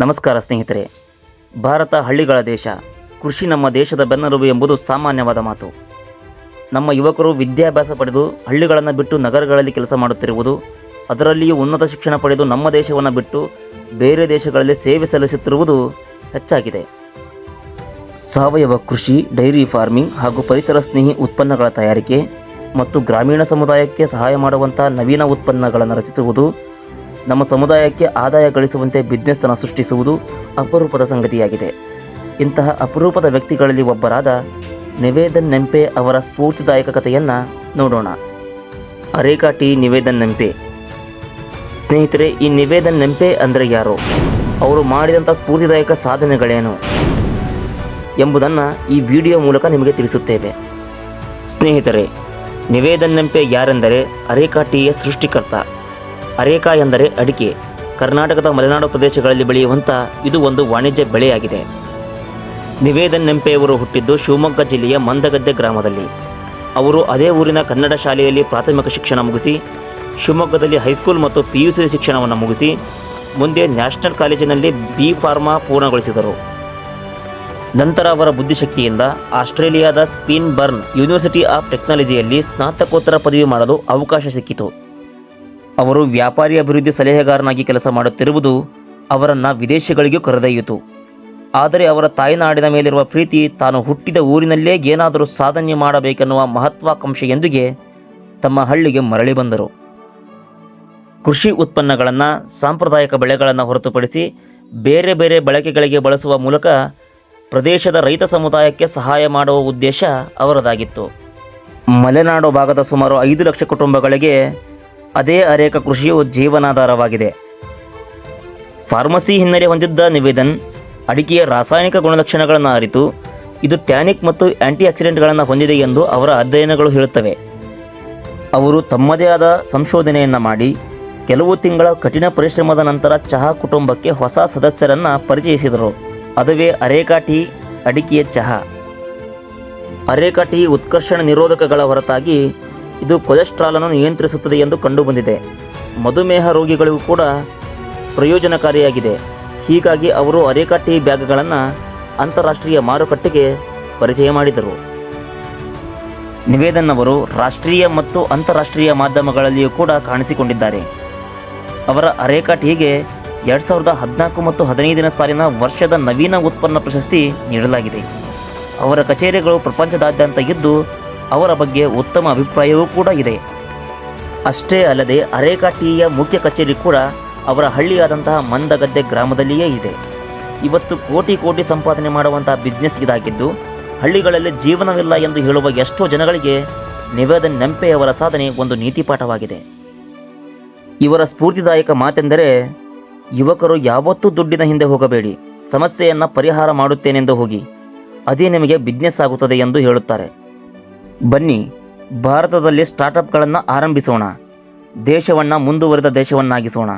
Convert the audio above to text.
ನಮಸ್ಕಾರ ಸ್ನೇಹಿತರೆ. ಭಾರತ ಹಳ್ಳಿಗಳ ದೇಶ, ಕೃಷಿ ನಮ್ಮ ದೇಶದ ಬೆನ್ನೆಲುಬು ಎಂಬುದು ಸಾಮಾನ್ಯವಾದ ಮಾತು. ನಮ್ಮ ಯುವಕರು ವಿದ್ಯಾಭ್ಯಾಸ ಪಡೆದು ಹಳ್ಳಿಗಳನ್ನು ಬಿಟ್ಟು ನಗರಗಳಲ್ಲಿ ಕೆಲಸ ಮಾಡುತ್ತಿರುವುದು, ಅದರಲ್ಲಿಯೂ ಉನ್ನತ ಶಿಕ್ಷಣ ಪಡೆದು ನಮ್ಮ ದೇಶವನ್ನು ಬಿಟ್ಟು ಬೇರೆ ದೇಶಗಳಲ್ಲಿ ಸೇವೆ ಸಲ್ಲಿಸುತ್ತಿರುವುದು ಹೆಚ್ಚಾಗಿದೆ. ಸಾವಯವ ಕೃಷಿ, ಡೈರಿ ಫಾರ್ಮಿಂಗ್ ಹಾಗೂ ಪರಿಸರ ಸ್ನೇಹಿ ಉತ್ಪನ್ನಗಳ ತಯಾರಿಕೆ ಮತ್ತು ಗ್ರಾಮೀಣ ಸಮುದಾಯಕ್ಕೆ ಸಹಾಯ ಮಾಡುವಂಥ ನವೀನ ಉತ್ಪನ್ನಗಳನ್ನು ರಚಿಸುವುದು ನಮ್ಮ ಸಮುದಾಯಕ್ಕೆ ಆದಾಯ ಗಳಿಸುವಂತೆ ಬಿಸ್ನೆಸ್ ಅನ್ನು ಸೃಷ್ಟಿಸುವುದು ಅಪರೂಪದ ಸಂಗತಿಯಾಗಿದೆ. ಇಂತಹ ಅಪರೂಪದ ವ್ಯಕ್ತಿಗಳಲ್ಲಿ ಒಬ್ಬರಾದ ನಿವೇದನ್ ನೆಂಪೆ ಅವರ ಸ್ಫೂರ್ತಿದಾಯಕ ಕಥೆಯನ್ನು ನೋಡೋಣ. Areca tea. ನಿವೇದನ್ ನೆಂಪೆ. ಸ್ನೇಹಿತರೆ, ಈ ನಿವೇದನ್ ನೆಂಪೆ ಅಂದರೆ ಯಾರು? ಅವರು ಮಾಡಿದಂಥ ಸ್ಫೂರ್ತಿದಾಯಕ ಸಾಧನೆಗಳೇನು? ಎಂಬುದನ್ನು ಈ ವಿಡಿಯೋ ಮೂಲಕ ನಿಮಗೆ ತಿಳಿಸುತ್ತೇವೆ. ಸ್ನೇಹಿತರೆ, ನಿವೇದನ್ ನೆಂಪೆ ಯಾರೆಂದರೆ ಅರೇಕಾ ಟೀಯ ಸೃಷ್ಟಿಕರ್ತ. ಅರೇಕಾ ಎಂದರೆ ಅಡಿಕೆ. ಕರ್ನಾಟಕದ ಮಲೆನಾಡು ಪ್ರದೇಶಗಳಲ್ಲಿ ಬೆಳೆಯುವಂಥ ಇದು ಒಂದು ವಾಣಿಜ್ಯ ಬೆಳೆಯಾಗಿದೆ. ನಿವೇದನ್ ನೆಂಪೆಯವರು ಹುಟ್ಟಿದ್ದು ಶಿವಮೊಗ್ಗ ಜಿಲ್ಲೆಯ ಮಂದಗದ್ದೆ ಗ್ರಾಮದಲ್ಲಿ. ಅವರು ಅದೇ ಊರಿನ ಕನ್ನಡ ಶಾಲೆಯಲ್ಲಿ ಪ್ರಾಥಮಿಕ ಶಿಕ್ಷಣ ಮುಗಿಸಿ, ಶಿವಮೊಗ್ಗದಲ್ಲಿ ಹೈಸ್ಕೂಲ್ ಮತ್ತು ಪಿ ಯು ಸಿ ಶಿಕ್ಷಣವನ್ನು ಮುಗಿಸಿ, ಮುಂದೆ ನ್ಯಾಷನಲ್ ಕಾಲೇಜಿನಲ್ಲಿ ಬಿ ಫಾರ್ಮಾ ಪೂರ್ಣಗೊಳಿಸಿದರು. ನಂತರ ಅವರ ಬುದ್ಧಿಶಕ್ತಿಯಿಂದ ಆಸ್ಟ್ರೇಲಿಯಾದ ಸ್ಪೀನ್ ಬರ್ನ್ ಯೂನಿವರ್ಸಿಟಿ ಆಫ್ ಟೆಕ್ನಾಲಜಿಯಲ್ಲಿ ಸ್ನಾತಕೋತ್ತರ ಪದವಿ ಮಾಡಲು ಅವಕಾಶ ಸಿಕ್ಕಿತು. ಅವರು ವ್ಯಾಪಾರಿ ಅಭಿವೃದ್ಧಿ ಸಲಹೆಗಾರನಾಗಿ ಕೆಲಸ ಮಾಡುತ್ತಿರುವುದು ಅವರನ್ನು ವಿದೇಶಗಳಿಗೂ ಕರೆದೊಯ್ಯಿತು. ಆದರೆ ಅವರ ತಾಯ್ನಾಡಿನ ಮೇಲಿರುವ ಪ್ರೀತಿ ತಾನು ಹುಟ್ಟಿದ ಊರಿನಲ್ಲೇ ಏನಾದರೂ ಸಾಧನೆ ಮಾಡಬೇಕೆನ್ನುವ ಮಹತ್ವಾಕಾಂಕ್ಷೆಯೊಂದಿಗೆ ತಮ್ಮ ಹಳ್ಳಿಗೆ ಮರಳಿ ಬಂದರು. ಕೃಷಿ ಉತ್ಪನ್ನಗಳನ್ನು, ಸಾಂಪ್ರದಾಯಿಕ ಬೆಳೆಗಳನ್ನು ಹೊರತುಪಡಿಸಿ ಬೇರೆ ಬೇರೆ ಬಳಕೆಗಳಿಗೆ ಬಳಸುವ ಮೂಲಕ ಪ್ರದೇಶದ ರೈತ ಸಮುದಾಯಕ್ಕೆ ಸಹಾಯ ಮಾಡುವ ಉದ್ದೇಶ ಅವರದಾಗಿತ್ತು. ಮಲೆನಾಡು ಭಾಗದ ಸುಮಾರು ಐದು ಲಕ್ಷ ಕುಟುಂಬಗಳಿಗೆ ಅದೇ ಅರೇಕ ಕೃಷಿಯು ಜೀವನಾಧಾರವಾಗಿದೆ. ಫಾರ್ಮಸಿ ಹಿನ್ನೆಲೆ ಹೊಂದಿದ್ದ ನಿವೇದನ್, ಅಡಿಕೆಯ ರಾಸಾಯನಿಕ ಗುಣಲಕ್ಷಣಗಳನ್ನು ಅರಿತು, ಇದು ಟ್ಯಾನಿಕ್ ಮತ್ತು ಆಂಟಿ ಆಕ್ಸಿಡೆಂಟ್ಗಳನ್ನು ಹೊಂದಿದೆ ಎಂದು ಅವರ ಅಧ್ಯಯನಗಳು ಹೇಳುತ್ತವೆ. ಅವರು ತಮ್ಮದೇ ಆದ ಸಂಶೋಧನೆಯನ್ನು ಮಾಡಿ, ಕೆಲವು ತಿಂಗಳ ಕಠಿಣ ಪರಿಶ್ರಮದ ನಂತರ ಚಹಾ ಕುಟುಂಬಕ್ಕೆ ಹೊಸ ಸದಸ್ಯರನ್ನು ಪರಿಚಯಿಸಿದರು. ಅದುವೇ ಅರೇಕಾ ಟೀ, ಅಡಿಕೆಯ ಚಹಾ. ಅರೇಕಾ ಟೀ ಉತ್ಕರ್ಷಣ ನಿರೋಧಕಗಳ ಹೊರತಾಗಿ ಇದು ಕೊಲೆಸ್ಟ್ರಾಲನ್ನು ನಿಯಂತ್ರಿಸುತ್ತದೆ ಎಂದು ಕಂಡುಬಂದಿದೆ. ಮಧುಮೇಹ ರೋಗಿಗಳಿಗೂ ಕೂಡ ಪ್ರಯೋಜನಕಾರಿಯಾಗಿದೆ. ಹೀಗಾಗಿ ಅವರು ಅರೇಕಾ ಟೀ ಬ್ಯಾಗ್ಗಳನ್ನು ಅಂತಾರಾಷ್ಟ್ರೀಯ ಮಾರುಕಟ್ಟೆಗೆ ಪರಿಚಯ ಮಾಡಿದರು. ನಿವೇದನ್ ಅವರು ರಾಷ್ಟ್ರೀಯ ಮತ್ತು ಅಂತಾರಾಷ್ಟ್ರೀಯ ಮಾಧ್ಯಮಗಳಲ್ಲಿಯೂ ಕೂಡ ಕಾಣಿಸಿಕೊಂಡಿದ್ದಾರೆ. ಅವರ ಅರೇಕಾ ಟೀಗೆ ಎರಡು ಸಾವಿರದ ಹದಿನಾಲ್ಕು ಮತ್ತು ಹದಿನೈದನೇ ಸಾಲಿನ ವರ್ಷದ ನವೀನ ಉತ್ಪನ್ನ ಪ್ರಶಸ್ತಿ ನೀಡಲಾಗಿದೆ. ಅವರ ಕಚೇರಿಗಳು ಪ್ರಪಂಚದಾದ್ಯಂತ ಇದ್ದು ಅವರ ಬಗ್ಗೆ ಉತ್ತಮ ಅಭಿಪ್ರಾಯವೂ ಕೂಡ ಇದೆ. ಅಷ್ಟೇ ಅಲ್ಲದೆ ಅರೇಕಾಟಿಯ ಮುಖ್ಯ ಕಚೇರಿ ಕೂಡ ಅವರ ಹಳ್ಳಿಯಾದಂತಹ ಮಂದಗದ್ದೆ ಗ್ರಾಮದಲ್ಲಿಯೇ ಇದೆ. ಇವತ್ತು ಕೋಟಿ ಕೋಟಿ ಸಂಪಾದನೆ ಮಾಡುವಂತಹ ಬಿಸ್ನೆಸ್ ಇದಾಗಿದ್ದು, ಹಳ್ಳಿಗಳಲ್ಲಿ ಜೀವನವಿಲ್ಲ ಎಂದು ಹೇಳುವ ಎಷ್ಟೋ ಜನಗಳಿಗೆ ನಿವೇದನ್ ನಂಪೆಯವರ ಸಾಧನೆ ಒಂದು ನೀತಿಪಾಠವಾಗಿದೆ. ಇವರ ಸ್ಫೂರ್ತಿದಾಯಕ ಮಾತೆಂದರೆ, ಯುವಕರು ಯಾವತ್ತೂ ದುಡ್ಡಿನ ಹಿಂದೆ ಹೋಗಬೇಡಿ, ಸಮಸ್ಯೆಯನ್ನು ಪರಿಹಾರ ಮಾಡುತ್ತೇನೆಂದು ಹೋಗಿ, ಅದೇ ನಿಮಗೆ ಬಿಸ್ನೆಸ್ ಆಗುತ್ತದೆ ಎಂದು ಹೇಳುತ್ತಾರೆ. ಬನ್ನಿ ಭಾರತದಲ್ಲಿ ಸ್ಟಾರ್ಟಪ್ಗಳನ್ನು ಆರಂಭಿಸೋಣ. ದೇಶವನ್ನು ಮುಂದುವರಿದ ದೇಶವನ್ನಾಗಿಸೋಣ.